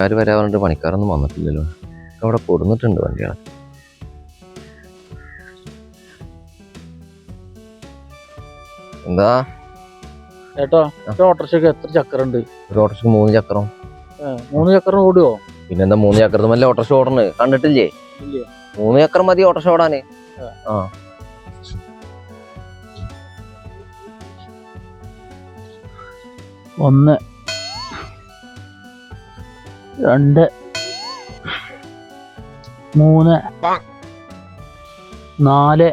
ആര് വരാൻ പറഞ്ഞിട്ട് പണിക്കാരൊന്നും വന്നിട്ടില്ലല്ലോ. അവിടെ കൊടുന്നിട്ടുണ്ട് വണ്ടികൾ എന്താ? ചേട്ടാ എത്ര ചക്രണ്ട്? ഒരു ഓട്ടോറിക്ഷ മൂന്ന് ചക്രം. മൂന്ന് ചക്രം ഓടുവോ? പിന്നെന്താ മൂന്ന് ചക്രത്തുമല്ലേ ഓടണ്. കണ്ടിട്ടില്ലേ? ഇല്ലേ? മൂന്ന് ചക്രം മതി ഓട്ടോറിക്ഷ ഓടാന്. ആ. ഒന്ന് രണ്ട് മൂന്ന് നാല്.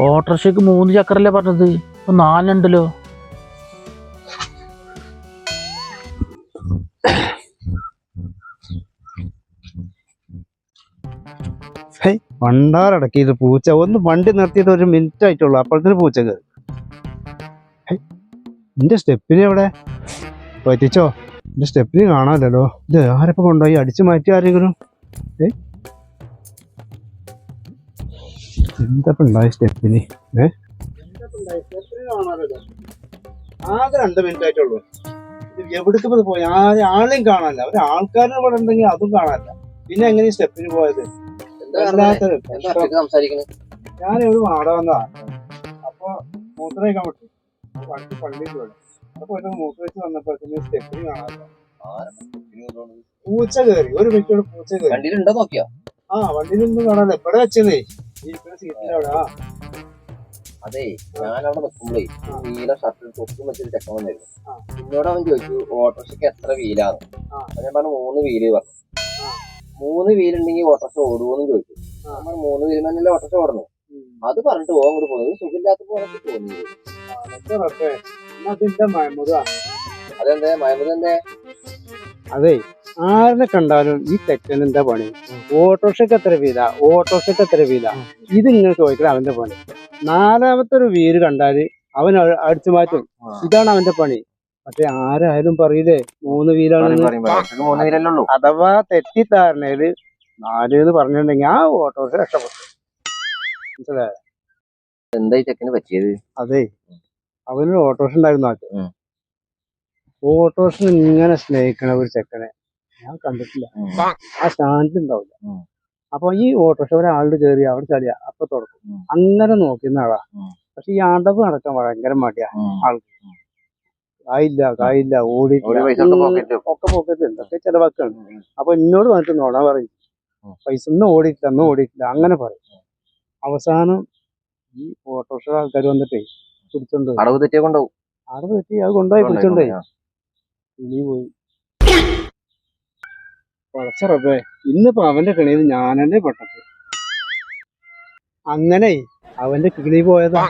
ഓട്ടോറിക്ഷയ്ക്ക് മൂന്ന് ചക്രല്ലേ പറഞ്ഞത്? ഇപ്പൊ നാലുണ്ടല്ലോ പണ്ടാറടക്കിയത് പൂച്ച. ഒന്ന് വണ്ടി നിർത്തിയിട്ട് ഒരു മിനിറ്റ് ആയിട്ടുള്ളൂ. അപ്പോഴത്തേന് പൂച്ച കയറി. നിന്റെ സ്റ്റെപ്പിന് എവിടെ? പറ്റിച്ചോ? എന്റെ സ്റ്റെപ്പിന് കാണാമല്ലോ ഇത് ആരപ്പോ കൊണ്ടുപോയി? അടിച്ചു മാറ്റി ആരെങ്കിലും? ഏ? എന്തപ്പം ഉണ്ടായി സ്റ്റെപ്പിന്? ഏ? ആകെ രണ്ട് മിനിറ്റ് ആയിട്ടുള്ളൂ. എവിടേക്ക് പോയി? ആരെ ആളെയും കാണാനില്ല. ഒരു ആൾക്കാരെ ഇവിടെ ഉണ്ടെങ്കിൽ അതും കാണാനില്ല. പിന്നെ എങ്ങനെ സ്റ്റെപ്പിന് പോയത്? ഞാൻ ഒരു വാടക വന്നതാ. അപ്പൊ മൂത്രം കഴിക്കാൻ പറ്റും വണ്ടി പള്ളിയിൽ പോയി അപ്പൊ ഒരു വെച്ച് വന്നപ്പോഴത്തേന് സ്റ്റെപ്പിന് കാണാനില്ല പൂച്ച കയറി ഒരു വ്യക്തിയോട് പൂച്ച കയറി വണ്ടിയിലുണ്ടോ നോക്കിയോ? ആ വണ്ടിയിലൊന്നും കാണാല്ലോ എവിടെ വെച്ചതേ ആ. അതെ ഞാൻ അവിടെ നിൽക്കുമ്പോഴേ വീല ഷർട്ടിൽ തൊട്ടും വെച്ചൊരു ചെക്കൻ വന്നിരുന്നു. എന്നോട് അവൻ ചോദിച്ചു ഓട്ടോറിക്ഷയ്ക്ക് എത്ര വീലാണ്. അപ്പൊ ഞാൻ പറഞ്ഞു മൂന്ന് വീൽ പറഞ്ഞു. മൂന്ന് വീലുണ്ടെങ്കിൽ ഓട്ടോറിക്ഷ ഓടുവോന്ന് ചോദിച്ചു. ആ. മൂന്ന് വീലിന് തന്നെ ഓട്ടോറിക്ഷ ഓടണം അത് പറഞ്ഞിട്ട് പോകാൻ കൂടി പോകുന്നത് സുഖമില്ലാത്ത പോലെ തോന്നി. അതെന്തേ അതെ ആരെ കണ്ടാലും ഈ തെക്കൻ എന്താ പണി? ഓട്ടോറിക്ഷക്ക് എത്ര വീല ഓട്ടോറിക്ഷക്ക് എത്ര വീല ഇത് ഇങ്ങനെ ചോദിക്കണം അവന്റെ പണി. നാലാമത്തെ ഒരു വീര് കണ്ടാൽ അവൻ അടിച്ചു മാറ്റും. ഇതാണ് അവന്റെ പണി. പക്ഷെ ആരായാലും പറയില്ലേ മൂന്ന് വീലാണ് അഥവാ തെറ്റിദ്ധാരണയിൽ നാല് എന്ന് പറഞ്ഞിട്ടുണ്ടെങ്കിൽ ആ ഓട്ടോറിക്ഷ രക്ഷപ്പെട്ടു. മനസ്സിലായോ? എന്തായി ചെക്കന് പറ്റിയത്? അതെ അവനൊരു ഓട്ടോറിക്ഷ ഉണ്ടായിരുന്നു നാട്ടിൽ. ഓട്ടോറിക്ഷ ഇങ്ങനെ സ്നേഹിക്കണ ഒരു ചെക്കനെ ഞാൻ കണ്ടിട്ടില്ല. ആ സ്റ്റാൻഡിൽ ഉണ്ടാവില്ല. അപ്പൊ ഈ ഓട്ടോറിക്ഷ ഒരാളുടെ കയറി അവിടെ ചളിയ അപ്പൊ തുടക്കും. അങ്ങനെ നോക്കുന്ന ആളാ. പക്ഷെ ഈ ആണ്ടപ്പ് നടക്കാൻ ഭയങ്കര മടിയാ ആൾക്ക്. കായില്ല കായില്ല ഓടി ഒക്കെ പോക്കറ്റുണ്ട്. ഒക്കെ ചെലവാക്കാണ്. അപ്പൊ എന്നോട് വന്നിട്ട് നോണ പറയും. പൈസ ഒന്നും ഓടിയിട്ടില്ല ഒന്നും ഓടിയിട്ടില്ല അങ്ങനെ പറയും. അവസാനം ഈ ഓട്ടോറിക്ഷ ആൾക്കാർ വന്നിട്ടേ പിടിച്ചോണ്ട് പോയി. അടവ് തെറ്റിയ കൊണ്ടുപോകും അവിടെ പറ്റി അത് കൊണ്ടുപോയി പിടിച്ചോണ്ടേ ഇനി പോയി. പടച്ചറപ്പേ ഇന്നിപ്പോ അവന്റെ കിണിയിൽ ഞാൻ തന്നെ പെട്ടത്. അങ്ങനെ അവന്റെ കിളി പോയതാ.